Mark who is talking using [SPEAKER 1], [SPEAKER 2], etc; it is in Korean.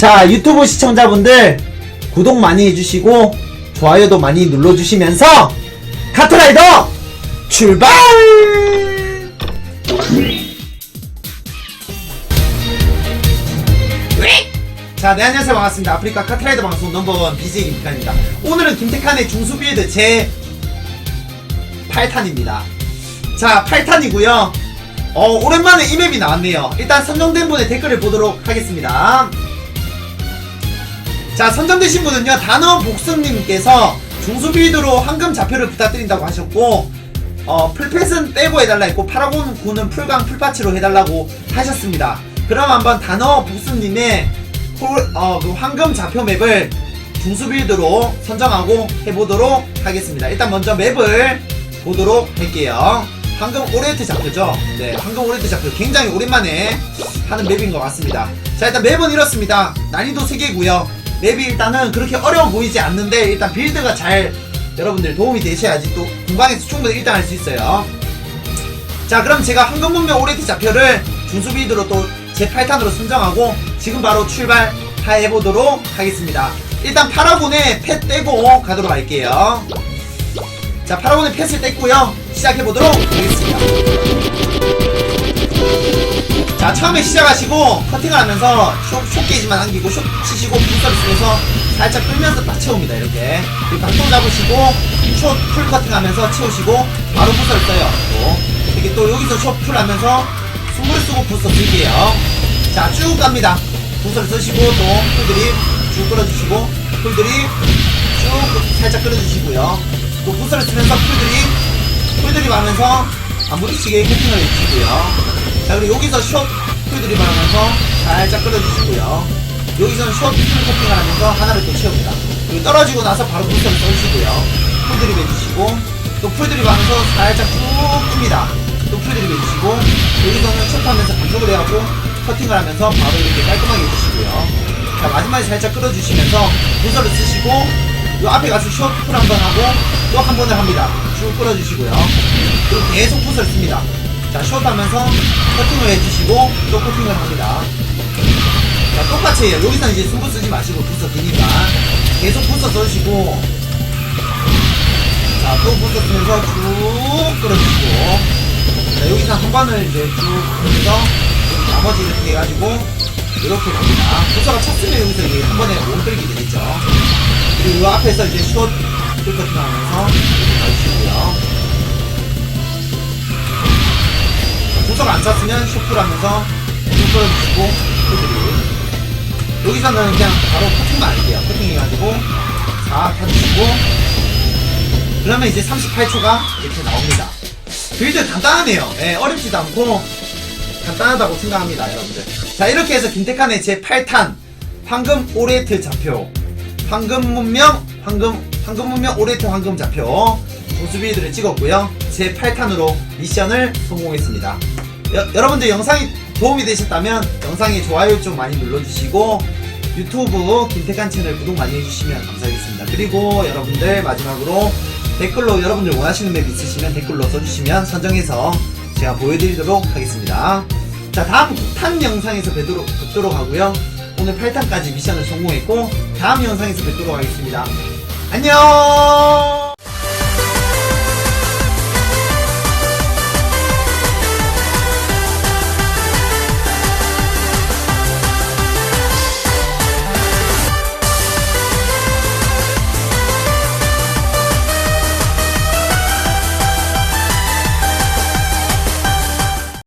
[SPEAKER 1] 자, 유튜브 시청자분들 구독 많이 해주시고 좋아요도 많이 눌러주시면서 카트라이더 출발! 자, 네, 안녕하세요. 반갑습니다. 아프리카 카트라이더 방송 넘버원 BJ 김태칸입니다. 오늘은 김태칸의 중수 빌드 제 8탄입니다. 자, 8탄이고요. 어, 오랜만에 이 맵이 나왔네요. 일단 선정된 분의 댓글을 보도록 하겠습니다. 자, 선정되신 분은요, 단어 복승님께서 중수 빌드로 황금 좌표를 부탁드린다고 하셨고, 어, 풀펫은 빼고 해달라 했고, 파라곤 군은 풀강 풀파치로 해달라고 하셨습니다. 그럼 한번 단어 복승님의 홀, 어, 그 황금 좌표 맵을 중수 빌드로 선정하고 해보도록 하겠습니다. 일단 먼저 맵을 보도록 할게요. 황금 오레트 좌표죠. 네, 황금 오레트 좌표 굉장히 오랜만에 하는 맵인 것 같습니다. 자, 일단 맵은 이렇습니다. 난이도 3개고요. 맵이 일단은 그렇게 어려워 보이지 않는데 일단 빌드가 잘 여러분들 도움이 되셔야지 또 공방에서 충분히 1등 할 수 있어요. 자, 그럼 제가 황금 문명 오레트 좌표를 중수 빌드로 또 제 8탄으로 선정하고 지금 바로 출발해보도록 하겠습니다. 일단 파라곤에 펫 떼고 가도록 할게요. 자, 파라곤의 펫을 뗐고요. 시작해보도록 하겠습니다. 자, 처음에 시작하시고 커팅을 하면서 숏, 숏게이지만 남기고 숏 치시고 쓰면서 살짝 끌면서 딱 채웁니다. 이렇게. 그리고 방통 잡으시고 숏풀 커팅하면서 채우시고 바로 붓살을 써요. 또. 이렇게 또 여기서 숏풀 하면서 숨을 쓰고 붓서 쓸게요. 자, 쭉 갑니다. 붓살 쓰시고 또 풀들이 쭉 끌어주시고 풀들이 쭉 살짝 끌어주시고요. 또 붓살을 쓰면서 풀들이 풀들이 하면서 안 부딪히게 코팅을 해주시고요. 자 그리고 여기서 숏 풀드립 하면서 살짝 끌어주시고요. 여기서는 숏 풀 코팅을 하면서 하나를 또 채웁니다. 그리고 떨어지고 나서 바로 불선을 써주시고요. 풀드립 해주시고 또 풀드립 하면서 살짝 쭉 풉니다. 또 풀드립 해주시고 여기서는 숏 하면서 반복을 해갖고 커팅을 하면서 바로 이렇게 깔끔하게 해주시고요. 자 마지막에 살짝 끌어주시면서 불선을 쓰시고 요 앞에 가서 숏 풀 한 번 하고 또 한 번을 합니다. 쭉 끌어주시고요. 그리고 계속 붓을 씁니다. 자, 숏 하면서 커팅을 해주시고 또 커팅을 합니다. 자, 똑같이 해요. 여기서 이제 숨부 쓰지 마시고 붓서 기니까 계속 붓서 써주시고 자, 또 붓서 쓰면서 쭉 끌어주시고 자, 여기서 한 번을 이제 쭉 하면서 나머지 이렇게 해가지고 이렇게 갑니다. 붓서가 찼으면 여기서 이게 한 번에 못 끌게 되겠죠. 그리고 이 앞에서 이제 숏 풀커팅 하면서 이렇게 가주시고요. 안 찼으면 쇼플 하면서 쭉 끌어주시고 풀들이 여기서는 그냥 바로 커팅만 할게요. 커팅 해가지고 싹 해주시고 그러면 이제 38초가 이렇게 나옵니다. 빌드 간단하네요. 예, 어렵지도 않고 간단하다고 생각합니다, 여러분들. 자, 이렇게 해서 김태칸의 제 8탄 황금 오레트 좌표 황금 문명 황금 황금 문명 오레트 황금 좌표 보수비들을 찍었고요. 제 8탄으로 미션을 성공했습니다. 여, 여러분들 영상이 도움이 되셨다면 영상에 좋아요 좀 많이 눌러주시고 유튜브 김태칸 채널 구독 많이 해주시면 감사하겠습니다. 그리고 여러분들 마지막으로 댓글로 여러분들 원하시는 맵 있으시면 댓글로 써주시면 선정해서 제가 보여드리도록 하겠습니다. 자 다음 탄 영상에서 뵙도록, 뵙도록 하고요. 오늘 8탄까지 미션을 성공했고 다음 영상에서 뵙도록 하겠습니다. 안녕